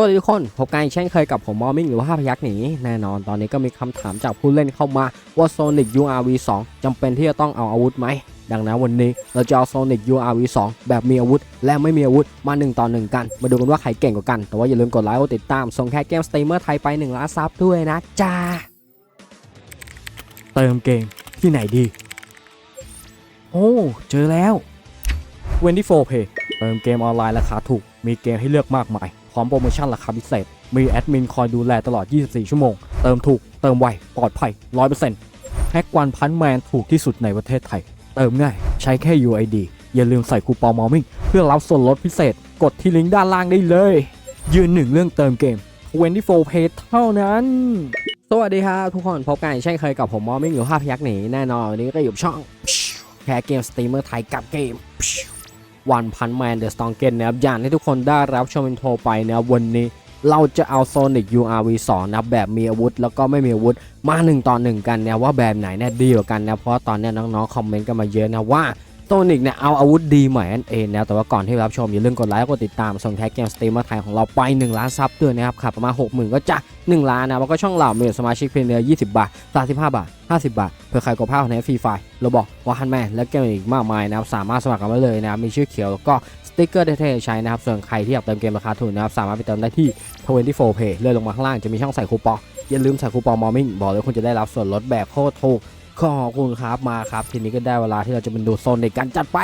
สวัสดีทุกคนพบกันอีกเช่นเคยกับผมมอมิงหรือว่าพยักหนีแน่นอนตอนนี้ก็มีคำถามจากผู้เล่นเข้ามาว่า Sonic URV 2จำเป็นที่จะต้องเอาอาวุธไหม ดังนั้นวันนี้เราจะเอา Sonic URV 2 แบบมีอาวุธ และไม่มีอาวุธมา 1 ต่อ 1 กัน มาดูกันว่าใครเก่งกว่ากัน แต่ว่าอย่าลืมกดไลค์กดติดตาม ส่งแค่เกมสตรีมเมอร์ไทยไป1ล้านซับด้วยนะจ้าเติมเกมที่ไหนดี โอ้เจอแล้ว24 Pay เติมเกมออนไลน์ราคาถูกมีเกมให้เลือกมากมาย ร้อมโปรโมชั่นราคาพิเศษ มีแอดมินคอยดูแลตลอด 24 ชั่วโมง เติมถูก เติมไว ปลอดภัย 100%แพ็กวันพันแมนถูกที่สุดในประเทศไทย เติมง่าย ใช้แค่ UID อย่าลืมใส่คูปองมอมิ่งเพื่อรับส่วนลดพิเศษ กดที่ลิงก์ด้านล่างได้เลย ยืนหนึ่งเรื่องเติมเกม24 Pay เท่านั้น สวัสดีครับทุกคนพบกันอีกเช่นเคยกับผมมอมิ่งหรือภาพยักษ์หนีแน่นอนวันนี้ก็อยู่ช่องแค่เกมสตรีมเมอร์ไทยกับเกม วันพันแมนเดอะสตองเกนนะครับอย่างที่ทุกคนได้รับชมอินโทรไปนะครับวันนี้เราจะเอา Sonic URV 2นะครับแบบมีอาวุธ แล้วก็ไม่มีอาวุธมา 1 ต่อ 1 กันนะว่าแบบไหนเนี่ยดีกว่ากันนะเพราะตอนนี้น้องๆ คอมเมนต์กันมาเยอะนะว่า Sonic เนี่ยเอาอาวุธดีใหม่นั่นเองนะแต่ว่าก่อนที่รับชมอย่าลืมกดไลค์กดติดตามส่งแท็กเกมสตรีมเมอร์ไทยของเราไป 1 ล้านซับด้วยนะครับขับประมาณ60,000 ก็จะ 1 ล้านนะแล้วก็ช่องเหล่ามีสมาชิกเพียงเดือน20 บาท 35 บาท 50 บาท เพื่อใครกดภาพในฟรีไฟล์เราบอกว่าฮันแมนและเกมอีกมากมายนะครับสามารถสมัครกันได้เลยนะครับมีชื่อเขียวแล้วก็สติ๊กเกอร์เท่ๆใช้นะครับส่วนใครที่อยากเติมเกมราคาถูกนะครับสามารถไปเติมได้ที่ 24 Pay เลื่อนลงมาข้างล่างจะมีช่องใส่คูปองอย่าลืมใส่คูปองมอมิ่งบอกเลยคุณจะได้รับส่วนลดแบบโคตรถูก ขอบคุณครับมาครับ ทีนี้ก็ได้เวลาที่เราจะเป็นดูโซนในการจัดไป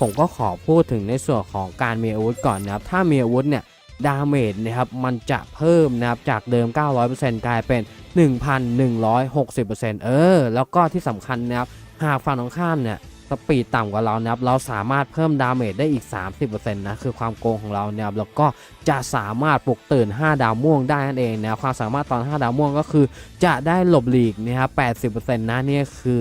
ผมก็ขอพูดถึงในส่วนของการมีอาวุธก่อนนะครับ ถ้ามีอาวุธเนี่ยดาเมจนะครับมันจะเพิ่มนะครับจากเดิม 900%กลายเป็น 1,160%เออ แล้วก็ที่สำคัญนะครับหากฝั่งตรงข้ามเนี่ย สปีดต่ำกว่าเรานะครับเราสามารถเพิ่มดาเมจได้อีก 30%นะคือความโกงของเราเนี่ยแล้วก็จะสามารถปลุกตื่น 5 ดาวม่วงได้นั่นเองนะความสามารถตอน 5 ดาวม่วงก็คือ จะได้หลบหลีกนะครับ80%นะเนี่ยคือ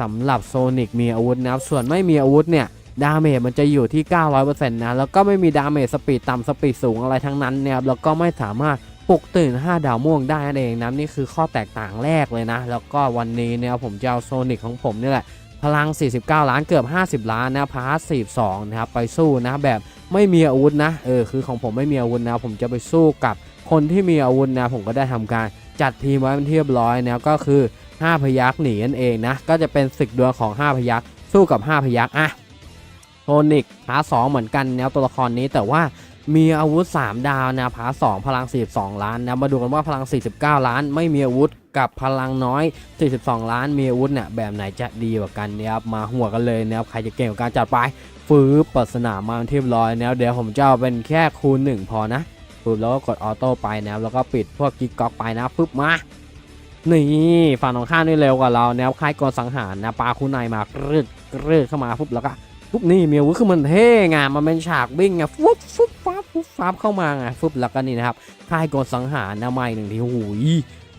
สำหรับโซนิกมีอาวุธนะครับส่วนไม่มีอาวุธเนี่ยดาเมจมันจะอยู่ที่ 900%นะแล้วก็ไม่มีดาเมจสปีดต่ำสปีดสูงอะไรทั้งนั้นเนี่ยครับแล้วก็ไม่สามารถปลุกตื่น 5 ดาวม่วงได้นั่นเองนะนี่คือข้อแตกต่างแรกเลยนะ แล้วก็วันนี้เนี่ยผมจะเอาโซนิกของผมนี่แหละ พลัง 49 ล้านเกือบ 50 ล้านนะพาร์ท42นะครับไปสู้นะแบบไม่มีอาวุธนะเออคือของผมไม่มีอาวุธนะผมจะไปสู้กับคนที่มีอาวุธนะผมก็ได้ทำการจัดทีมไว้เป็นที่เรียบร้อยนะก็คือ 5 พยักหนีนั่นเองนะก็จะเป็นศึกดวลของ 5 พยักสู้กับ 5 พยักอะโทนิกพาร์ทสเหมือนกันแนวตัวละครนี้แต่ว่ามีอาวุธ 3 ดาวนะพาร์ทสพลัง 42 ล้านนะมาดูกันว่าพลัง 49 ล้าน ไม่มีอาวุธ กับพลังน้อย 42 ล้านมีอาวุธเนี่ยแบบไหนจะดีกว่ากันเนี่ยครับมาหัวกันเลยนะครับใครจะเก่งกว่าการจัดไปฟื้นเปิดสนามมาเทียบร้อยแล้วเดี๋ยวผมจะเอาเป็นแค่คูณหนึ่งพอนะปุ๊บแล้วก็กดออโต้ไปนะครับแล้วก็ปิดพวกกิ๊กก๊อกไปนะปุ๊บมานี่ฝั่งตรงข้ามนี่เร็วกว่าเราแนวค่ายกลสังหารนะปลาคุณนายมากรืดกรืดเข้ามาปุ๊บแล้วก็ปุ๊บนี่มีอาวุธคือมันเท่ไงมันเป็นฉากวิ่งไงฟุ๊บฟุ๊บฟับฟุ๊บฟับเข้ามาไงฟุ๊บแล้วก็นี่นะครับค่ายกดสังหารนะไม่หนึ่งทีหูย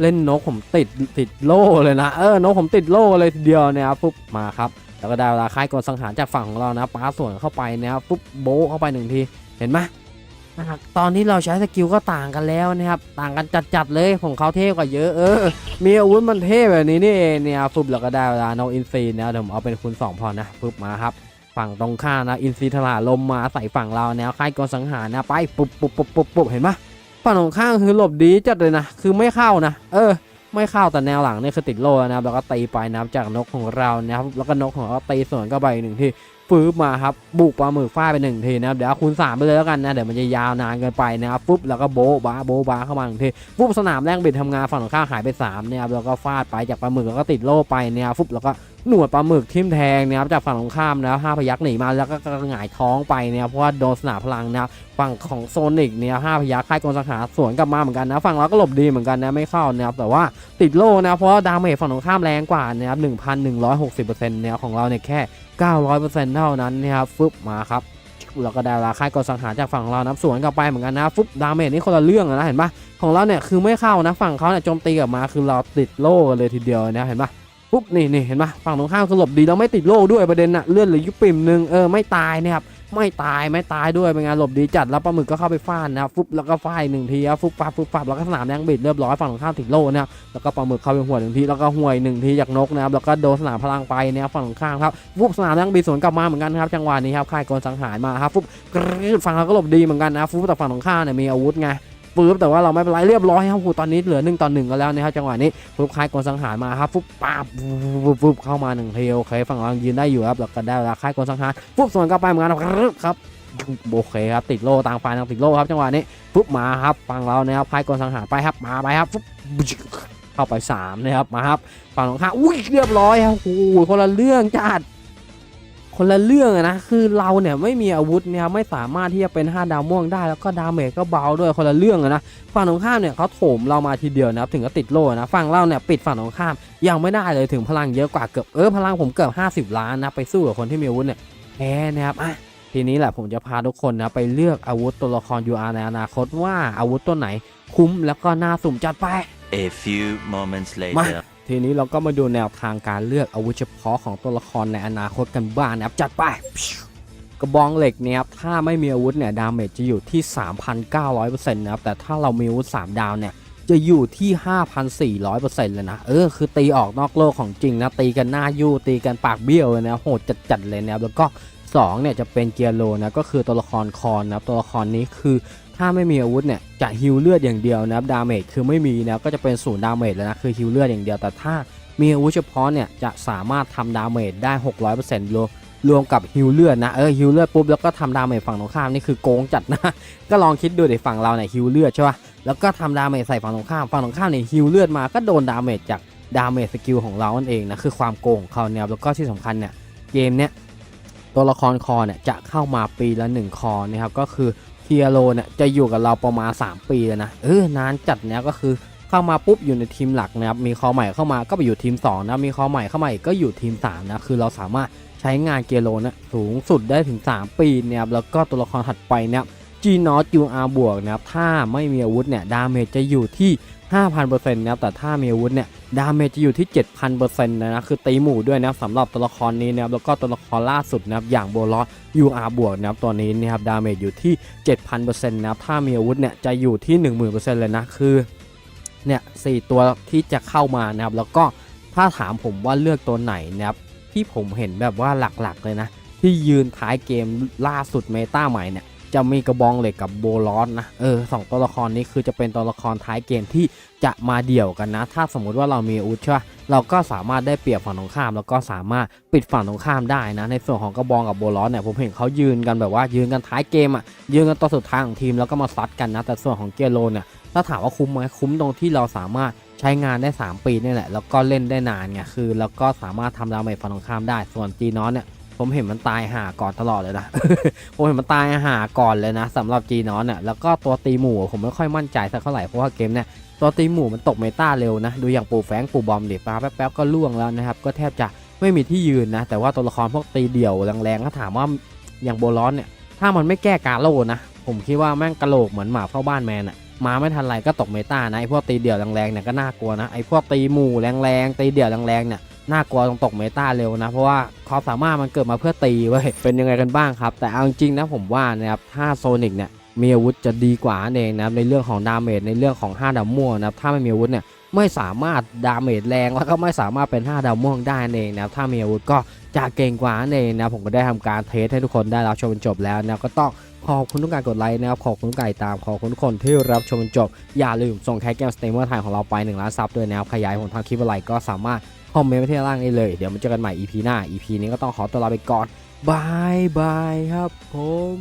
เล่นนกผมติดติดโล่เลยนะ เออนกผมติดโล่เลยเดียวนะครับปุ๊บมาครับแล้วก็ได้เวลาค่ายกดสังหารจากฝั่งของเรานะป้าส่วนเข้าไปนะครับปุ๊บโบเข้าไปหนึ่งทีเห็นไหมนะตอนที่เราใช้สกิลก็ต่างกันแล้วนะครับ ต่างกันจัดๆเลยของเขาเท่กว่าเยอะเออ มีอาวุธมันเท่แบบนี้นี่เองเนี่ยปุ๊บแล้วก็ได้เวลานกอินซีนะเดี๋ยวผมเอาเป็นคูณสองพอนะปุ๊บมาครับฝั่งตรงข้ามนะอินซีถลาลมมาใส่ฝั่งเราแนวค่ายกองสังหารนะไปปุ๊บปุ๊บปุ๊บปุ๊บเห็นปะ ฝั่งตรงข้ามคือหลบดีจัดเลยนะคือไม่เข้านะ เออ ไม่เข้าแต่แนวหลังเนี่ยคือติดโล่นะครับแล้วก็ตีไปนะครับจากนกของเรานะครับแล้วก็นกของเราตีสวนก็ไปหนึ่งทีฟื้บมาครับบุกปลาหมึกฟาดไปหนึ่งทีนะครับเดี๋ยวคูณสามไปเลยแล้วกันนะเดี๋ยวมันจะยาวนานเกินไปนะครับปุ๊บแล้วก็โบะบ้าโบะบ้าเข้ามาหนึ่งทีปุ๊บสนามแรงบิดทำงานฝั่งตรงข้ามหายไปสามนี่ยครับแล้วก็ฟาดไปจากปลาหมึกแล้วก็ติดโล่ไปเนี่ยปุ๊บแล้วก็หนวดปลาหมึกทิ่มแทงนะครับจากฝั่งตรงข้ามนะห้าพยักหนีมาแล้วก็หงายท้องไปเนี่ยเพราะว่าโดนสนามพลังนะฝั่งของโซนิกเนี่ยห้าพยักค่ายกองสังหารสวนกลับมาเหมือนกันนะฝั่งเราก็หลบดีเหมือนกันนะไม่เข้านะครับแต่ว่าติดโล่นะเพราะว่าดาเมจฝั่งตรงข้ามแรงกว่านะครับหนึ่งพันหนึ่งร้อยหกสิบเปอร์เซ็นต์เนี่ยของเราเนี่ยแค่เก้าร้อยเปอร์เซ็นต์เท่านั้นนะครับฟึบมาครับแล้วก็ได้เวลาค่ายกองสังหารจากฝั่งเรานะสวนกลับไปเหมือนกันนะฟึบดาเมจนี่คนละเรื่องนะเห็นปะของเราเนี่ยคือไม่เข้านะฝั่งเขาเนี่ยโจมตีกลับมาคือเราติดโล่เลยทีเดียวนะเห็นปะ ปุ๊บนี่นี่เห็นปะฝั่งตรงข้ามคือหลบดีแล้วไม่ติดโล่ด้วยประเด็นน่ะเลื่อนเหรือยุบปิ่มหนึ่งเออไม่ตายนะครับไม่ตายไม่ตายด้วยเป็นไงานหลบดีจัดแล้วปลาหมึกก็เข้าไปฟาดนะครับฟุบแล้วก็ฟาดหนึ่งทีครับฟุบฟับฟุบฟับแล้วก็สนามแดงบิดเรียบร้อยฝั่งตรงข้ามติดโล่นะครับแล้วก็ปลาหมึกเข้าไปหัวหนึ่งทีแล้วก็ห่วยหนึ่งทีจากนกนะครับแล้วก็โดนสนามพลังไปนะครับฝั่งตรงข้ามครับฟุบสนามแดงบิดสวนกลับมาเหมือนกันครับจังหวะนี้ครับค่ายกลสังหารมาครับฟุบฝั่งเราก็หลบดีเหมือนกันนะฟุบแต่ฝั่งตรงข้ามเนี่ยมีอาวุธไง ปึ๊บแต่ว่าเราไม่เป็นไรเรียบร้อยครับโอ้ตอนนี้เหลือหนึ่งต่อหนึ่งกันแล้วนะครับจังหวะนี้ปุ๊บคลายกลสังหารมาครับปุ๊บป๊าบปุ๊บปุ๊บเข้ามาหนึ่งเทโอเคฝั่งเรายืนได้อยู่ครับแล้วก็ได้เวลาคลายกลสังหารปุ๊บส่วนกลับไปเหมือนกันครับครับโอเคครับติดโล่ต่างฝ่ายต่างติดโล่ครับจังหวะนี้ปุ๊บมาครับฝั่งเรานะครับคลายกลสังหารไปครับมาไปครับปุ๊บเข้าไปสามนะครับมาครับฝั่งตรงข้าอุ้ยเรียบร้อยครับโอ้โหคนละเรื่องจัด คนละเรื่องอะนะคือเราเนี่ยไม่มีอาวุธเนี่ยไม่สามารถที่จะเป็น 5 ดาวม่วงได้ แล้วก็ดาเมจก็เบาด้วยคนละเรื่องอะนะฝั่งตรงข้ามเนี่ยเขาโถมเรามาทีเดียวนะครับถึงก็ติดโล่นะฝั่งเราเนี่ยปิดฝั่งตรงข้ามยังไม่ได้เลยถึงพลังเยอะกว่าเกือบเออพลังผมเกือบ50 ล้านนะไปสู้กับคนที่มีอาวุธเนี่ยแพ้นะครับอะทีนี้แหละผมจะพาทุกคนนะไปเลือกอาวุธตัวละคร UR ในอนาคตว่าอาวุธตัวไหนคุ้มแล้วก็น่าสุ่มจัดไป A few moments มา later. ทีนี้เราก็มาดูแนวทางการเลือกอาวุธเฉพาะของตัวละครในอนาคตกันบ้างนะครับจัดไปกระบองเหล็กเนี่ยครับถ้าไม่มีอาวุธเนี่ยดาเมจจะอยู่ที่ 3,900%นะครับแต่ถ้าเรามีอาวุธ 3 ดาวเนี่ยจะอยู่ที่ 5,400%เลยนะ เออ คือตีออกนอกโลกของจริงนะ ตีกันหน้ายู่ตีกันปากเบี้ยวเลยนะ โหดจัดๆเลยนะครับแล้วก็2เนี่ยจะเป็นเกียร์โลนะ ก็คือตัวละครคอนนะครับตัวละครนี้คือ ถ้าไม่มีอาวุธเนี่ยจะฮิลเลือดอย่างเดียวนะครับดาเมจคือไม่มีนะก็จะเป็นศูนย์ดาเมจเลยนะคือฮิลเลือดอย่างเดียวแต่ถ้ามีอาวุธเฉพาะเนี่ยจะสามารถทำดาเมจได้ 600%รวมรวมกับฮิลเลือดนะเออฮิลเลือดปุ๊บแล้วก็ทำดาเมจฝั่งตรงข้ามนี่คือโกงจัดนะ ก็ลองคิดดูดิฝั่งเราเนี่ยฮิลเลือดใช่ป่ะแล้วก็ทำดาเมจใส่ฝั่งตรงข้ามฝั่งตรงข้ามเนี่ยฮิลเลือดมาก็โดนดาเมจจากดาเมจสกิลของเรานั่นเองนะคือความโกงของเขาเนี่ยแล้วก็ที่สำคัญเนี่ยเกมเนี้ยตัวละครคอเนี่ยจะเข้ามาปีละหนึ่งคอนะครับก็คือ ทียโรเนี่ยจะอยู่กับเราประมาณ 3 ปีเลยนะเออนานจัดเนี้ยก็คือเข้ามาปุ๊บอยู่ในทีมหลักนะครับมีคอใหม่เข้ามาก็ไปอยู่ทีม2นะมีคอใหม่เข้ามาอีกก็อยู่ทีม3นะคือเราสามารถใช้งานเกียโรเนี่ยสูงสุดได้ถึง 3 ปีเนี่ยแล้วก็ตัวละครถัดไปเนี่ยจีนอตยูอารบวกนะครับถ้าไม่มีอาวุธเนี่ยดาเมจจะอยู่ที่ 5,000%นะครับแต่ถ้ามีอาวุธเนี่ย ดาเมจจะอยู่ที่ 7,000%นะนะคือตีหมู่ด้วยนะสำหรับตัวละครนี้นะครับแล้วก็ตัวละครล่าสุดนะครับอย่างโบลอส UR บวกนะครับตัวนี้นะครับดาเมจอยู่ที่ 7,000%นะครับถ้ามีอาวุธเนี่ยจะอยู่ที่ 10,000%เลยนะคือเนี่ยสตัวที่จะเข้ามานะครับแล้วก็ถ้าถามผมว่าเลือกตัวไหนนะครับที่ผมเห็นแบบว่าหลักๆเลยนะที่ยืนท้ายเกมล่าสุดเมตาใหม่เนี่ย จะมีกระบองเหล็กกับโบลอสนะ เออสองตัวละครนี้คือจะเป็นตัวละครท้ายเกมที่จะมาเดี่ยวกันนะ ถ้าสมมุติว่าเรามีอาวุธใช่ปะเราก็สามารถได้เปรียบฝั่งตรงข้าม แล้วก็สามารถปิดฝั่งตรงข้ามได้นะ ในส่วนของกระบองกับโบลอสเนี่ยผมเห็นเขายืนกันแบบว่ายืนกันท้ายเกมอะยืนกันตัวสุดท้ายของทีมแล้วก็มาซัดกันนะ แต่ส่วนของเกียโรเนี่ยถ้าถามว่าคุ้มไหมคุ้มตรงที่เราสามารถใช้งานได้ 3 ปีนี่แหละแล้วก็เล่นได้นานไงคือ แล้วก็สามารถทำดาเมจฝั่งตรงข้ามได้ส่วนจีนอสเนี่ย ผมเห็นมันตายห่าก่อนตลอดเลยนะ ผมเห็นมันตายห่าก่อนเลยนะสำหรับจีนอนเนี่ยแล้วก็ตัวตีหมู่ผมไม่ค่อยมั่นใจสักเท่าไหร่เพราะว่าเกมเนี่ยตัวตีหมู่มันตกเมตาเร็วนะดูอย่างปูแฟงปูบอมดิปาแป๊บๆก็ล่วงแล้วนะครับก็แทบจะไม่มีที่ยืนนะ แต่ว่าตัวละครพวกตีเดี่ยวแรงๆถ้าถามว่าอย่างโบลอนเนี่ยถ้ามันไม่แก้การโลนะ ผมคิดว่าแม่งกระโหลกเหมือนหมาเฝ้าบ้านแมนอะมาไม่ทันไรก็ตกเมตานะไอพวกตีเดี่ยวแรงๆเนี่ยก็น่ากลัวนะไอพวกตีหมู่แรงๆตีเดี่ยวแรงๆเนี่ย น่ากลัวตรงตกเมตาเร็วนะ เพราะว่าความสามารถมันเกิดมาเพื่อตีเว้ยเป็นยังไงกันบ้างครับ แต่เอาจริงนะผมว่านะครับถ้าโซนิกเนี่ยมีอาวุธจะดีกว่านั่นเองนะครับในเรื่องของดาเมจในเรื่องของ5ดาวม่วงนะครับถ้าไม่มีอาวุธเนี่ยไม่สามารถดาเมจแรงแล้วก็ไม่สามารถเป็น 5 ดาวม่วงได้นั่นเองนะครับถ้ามีอาวุธก็จะเก่งกว่านั่นเองนะผมก็ได้ทำการเทสให้ทุกคนได้รับชมจบแล้วนะก็ต้องขอบคุณทุกการกดไลค์นะครับขอบคุณทุกการติดตามขอบคุณทุกคนที่รับชมจนจบอย่าลืมส่งแคสเกมสเตมเมอร์ไทยของเราไป1ล้านซับด้วยนะครับขยายผลทางคลิปอะไรก็สามารถ คอมเมนต์ไว้ที่ล่างได้เลย เดี๋ยวมาเจอกันใหม่ EP หน้า EP นี้ก็ต้องขอตัวลาไปก่อนบายบายครับผม